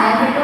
Everybody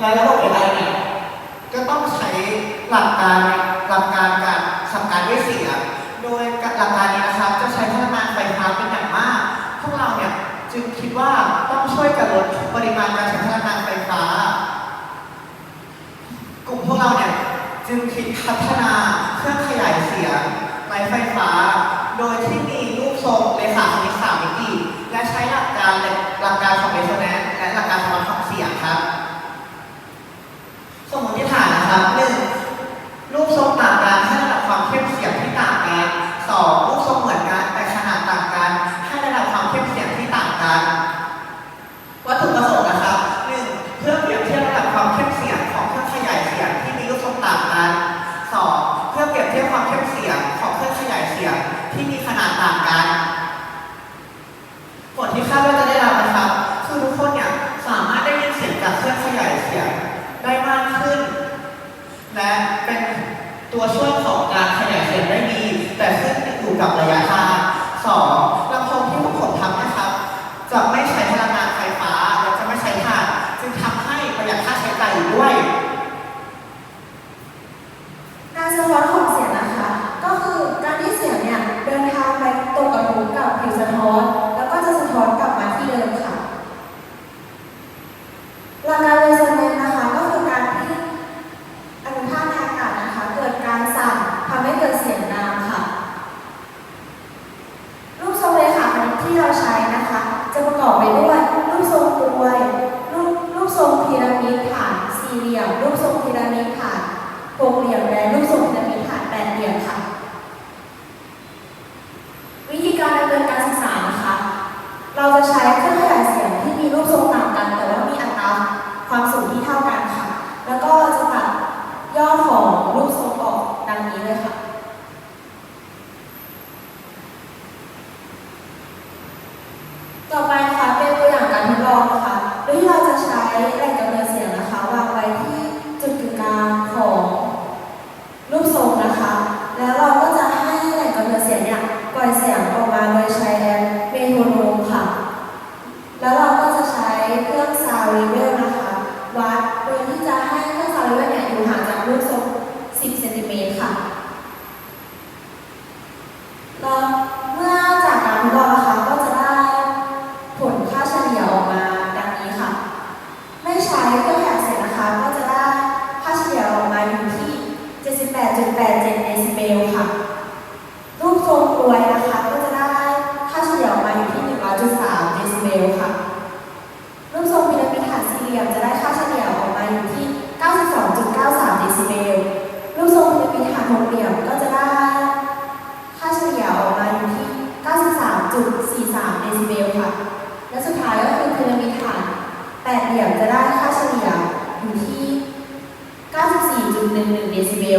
และระบบหัวรจเนี่ยก็ต้องใช้หลักการหลักการการสั่งการด้วยเสียงโดยหลักการนี้นะครับจะใช้พลังงานไฟฟ้าเป็นอย่างมาก พวกเราเนี่ยจึงคิดว่าต้องช่วยกันลดปริมาณการใช้พลังงานไฟฟ้า กลุ่มพวกเราเนี่ยจึงคิดพัฒนาเครื่องขยายเสียงไร้ไฟฟ้า โดยที่มีรูปทรงเลขาคณิตสามมิติและใช้หลักการหลักการของเลเซอ ตัวช่วยของการขยายเสียงได้ดี แต่ขึ้นอยู่กับระยะทางสองลำโพงที่พวกผมทำนะครับ จะไม่ใช้พลังงานไฟฟ้า และจะไม่ใช้ถ่านจึงทำให้ประหยัดค่าใช้จ่ายด้วยการสะท้อนของเสียงนะคะ ก็คือการที่เสียงเนี่ยเดินทางไปตกกระทบกับผิวสะท้อน มิดค่ะ สี่เหลี่ยมรูปทรงพีระมิดค่ะหกเหลี่ยมและรูปทรง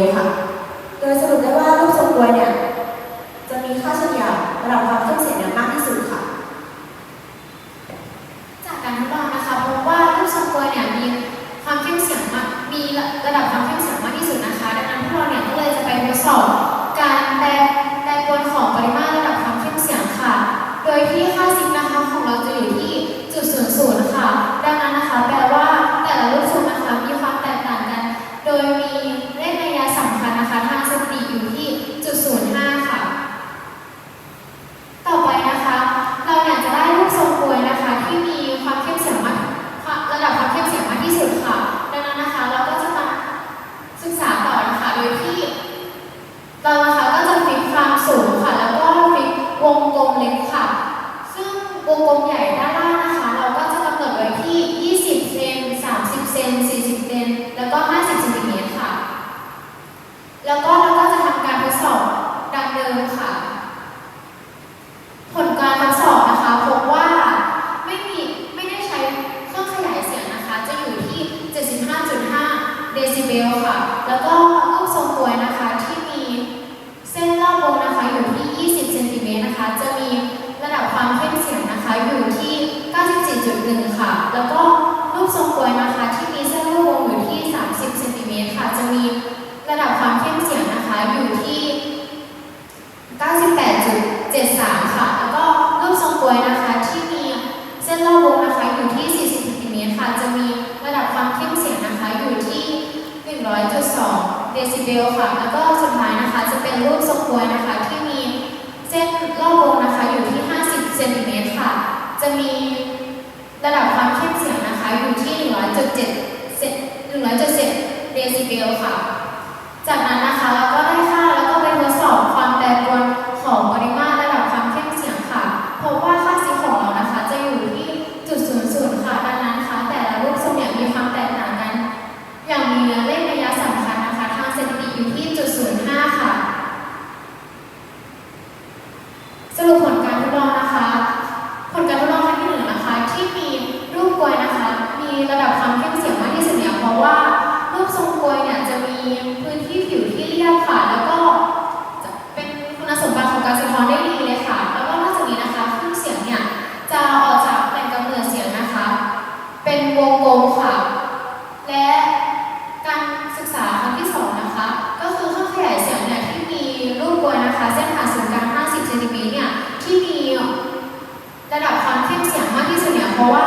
ลค่ะ โดยสรุปได้ว่ารูปทรงกลวยเนี่ยจะมีค่าเฉลี่ยระดับความเข้มเสียงมากที่สุดค่ะ จากการทดลองนะคะพบว่ารูปทรงกลวยเนี่ยมีความเข้มเสียงมากมีระดับความเข้มเสียงมากที่สุดนะคะ ดังนั้นพวกเราเนี่ยก็เลยจะไปทดสอบการแปรแปรปรวนของปริมาตรระดับความเข้มเสียงค่ะ โดยที่ค่าสิกนะคะของเราจะอยู่ที่จุดศูนย์ศูนย์ค่ะ ดังนั้นนะคะแปลว่าแต่ละรูปทรงนะคะมีความแตกต่างกัน โดยมี ซิเบลค่ะ แล้วก็รูปทรงกลวยนะคะที่มีเส้นรอบวงนะคะอยู่ที่ 20 เซนติเมตรนะคะ จะมีระดับความเข้มเสียงนะคะอยู่ที่ 94.1 ค่ะ แล้วก็รูปทรงกลวยนะคะ ที่มีเส้นรอบวงอยู่ที่ 30 เซนติเมตรค่ะ จะมีระดับความเข้มเสียงนะคะอยู่ที่ 98.73 ค่ะ แล้วก็รูปทรงกลวยนะคะที่มีเส้นรอบวงนะคะอยู่ที่ 40เซนติเมตรค่ะ จะมีระดับความเข้มเสียงนะคะอยู่ที่ 100.2 เดซิเบลค่ะ แล้วก็สุดท้ายนะคะจะเป็นรูปทรงกลวยนะคะ ที่มีเส้นรอบวงนะคะอยู่ที่ 50 เซนติเมตรค่ะ จะมีระดับความเข้มเสียงนะคะอยู่ที่ 100.7เซน100.7เดซิเบลค่ะ จากนั้น ค่ะ แล้วก็เป็นคุณสมบัติของการสะท้อนได้ดีเลยค่ะ แล้วก็นอกจากนี้นะคะคลื่นเสียงเนี่ยจะออกจากแหล่งกำเนิดเสียงนะคะ เป็นวงกลมค่ะ และการศึกษาครั้งที่สองนะคะ ก็คือเครื่องขยายเสียงเนี่ยที่มีรูปกลวยนะคะ เส้นผ่านศูนย์กลาง 50เซนติเมตรเนี่ยที่มีระดับความเข้มเสียงมากที่สุดเนี่ยเพราะว่า